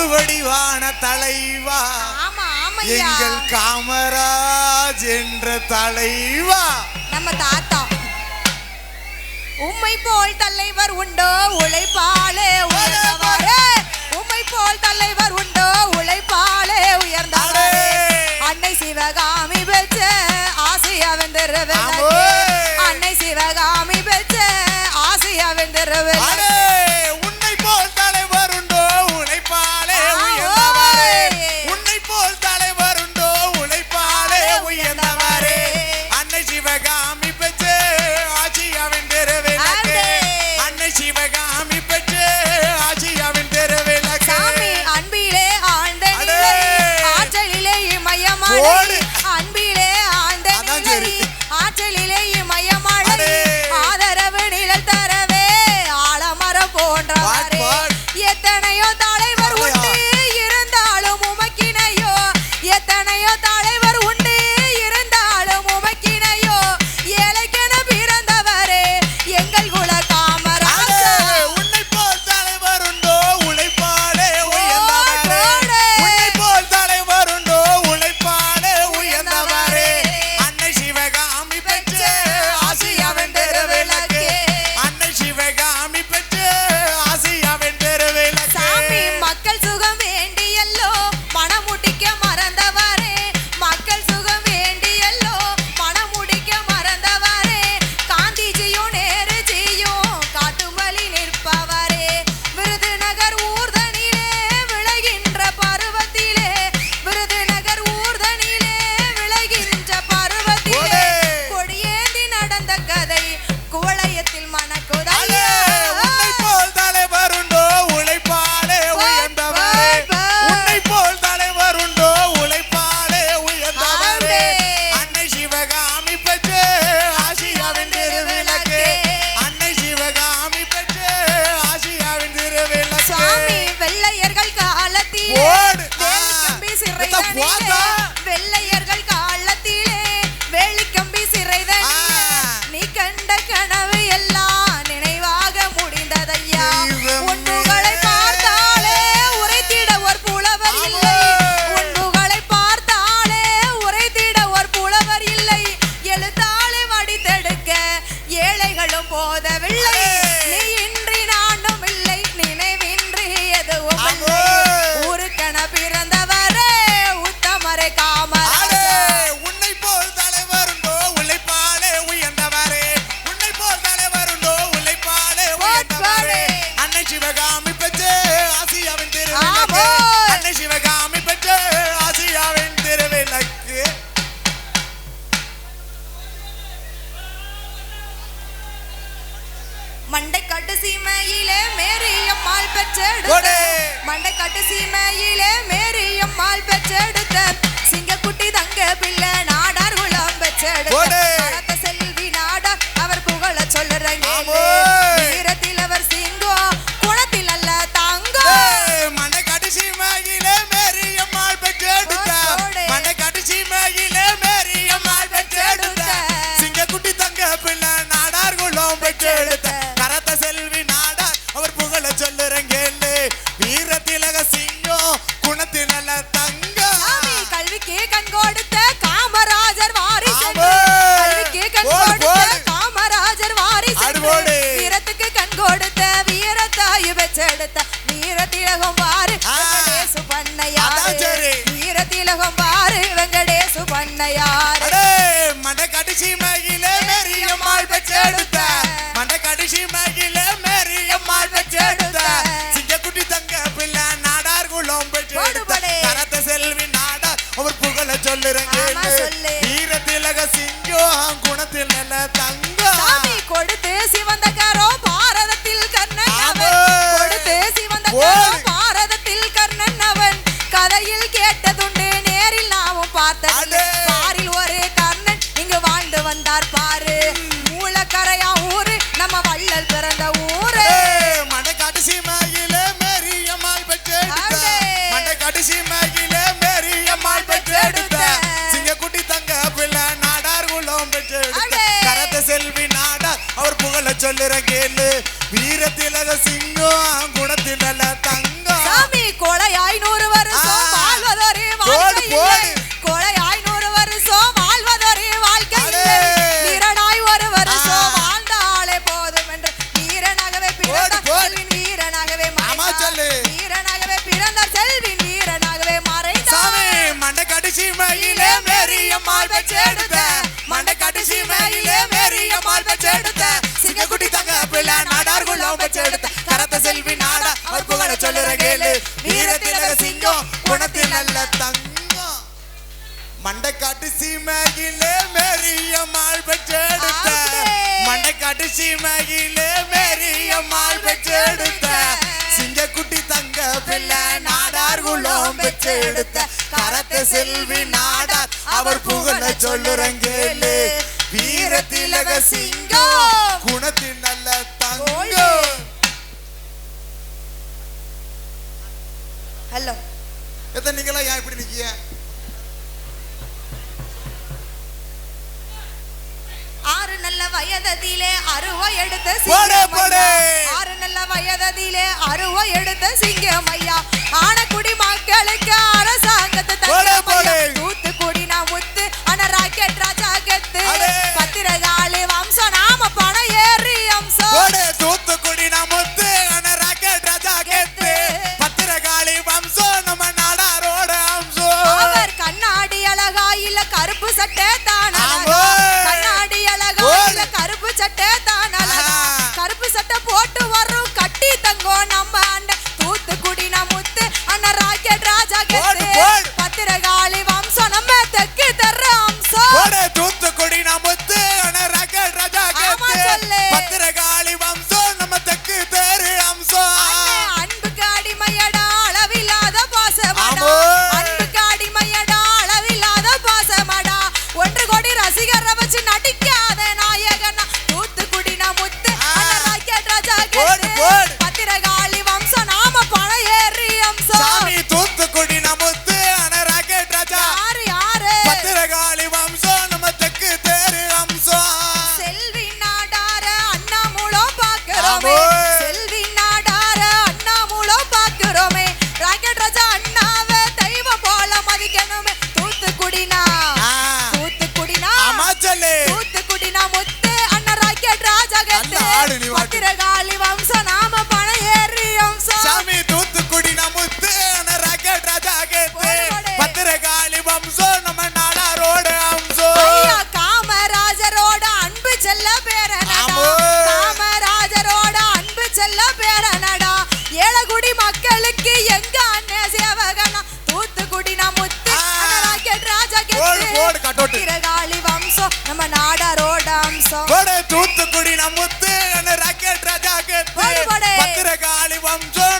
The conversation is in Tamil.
அன்பு வடிவான தலைவா. எங்கள் காமராஜ் என்ற தலைவா. நம்ம தாத்தா. உம்மை போல் தலைவர் உண்டோ உழைப்பாலே உயர்ந்தவரே. உம்மை போல் தலைவர் உண்டோ உழைப்பாலே உயர்ந்தவரே. அன்னை சிவகாமி பெற்ற ஆசையா வெந்திரவே அன்னை சிவகாமி பெற்ற ஆசையா வெந்திரவே வெள்ளையர்கள் காலத்திலே கம்பி சிறைதன் நீ கண்ட கனவு எல்லாம் நினைவாக முடிந்ததையா? உன் புகழை பார்த்தாலே உரைத்திட ஒரு புலவர் இல்லை. உன் புகழை பார்த்தாலே உரைத்திட ஒரு புலவர் இல்லை. எழுத்தாலே மடித்தெடுக்க ஏழைகளும் போதவில்லை. மண்டை காட்டு சீமையிலே மேரியம்மாள் பெற்றெடுத்த மண்டை காட்டு சீமையிலே மேரியம்மாள் பெற்றெடுத்த சிங்கக்குட்டி தங்க பிள்ளை நாடார் குலாம் பெற்றெடுத்த வீர திலகம் பாரு வெங்கடேசு பண்ணையாரு வீர திலகம் பாரு வெங்கடேசு பண்ணையாரு மட கடிசி கண்ணகில பெரிய மால் தங்க பிள்ளை நாடார் குளம் பெற்றெடுத்த. செல்வி நாடார் அவர் புகழ சொல்லுற கேளு. வீரத்திலக சிங்கம் சீமையிலே மேரிய மால் வச்செடுத்த மண்டக்காட்டு சீமையிலே மேரிய மால் வச்செடுத்த சிங்கக்குட்டி தங்க பிள்ளை நாடார்குள்ள வச்செடுத்த கரத்த செல்வி நாடா அவர் புகழ சொல்லுற கேளு. நீரத்தில சிங்கம் குணத்தில் நல்ல தங்கம். மண்டக்காட்டு சீமையிலே மேரிய மால் வச்செடுத்த மண்டக்காட்டு சீமையிலே மேரிய மால் வச்செடுத்த சிங்கக்குட்டி தங்க பிள்ளை நாடார்குள்ள வச்செடுத்த கரத்த செல்வி நாடார். அவர் புகழ சொல்லுறங்கேலே வீர திலக சிங்கம். குணத்தின் நல்ல தங்கோ வயதத்திலே அருவ எடுத்த ஆறு நல்ல வயதத்திலே அருவ எடுத்த சிங்கம் ஐயா. ஆனக்குடி மக்களுக்கு அரசாங்கத்தை தூத்துக்குடி நான் முத்து ஆனா ராக்கெட் ராஜா கத்து தூத்துக்குடி மக்களுக்கு எங்க அண்ணன் சேவகனா? தூத்துக்குடி நான் முத்து ராக்கெட் ராஜா கிரகாளி வம்சம் நம்ம நாடாரோட அம்சம். தூத்துக்குடி நம்ம முத்து ராக்கெட் ராஜா பத்திரகாளி வம்சம்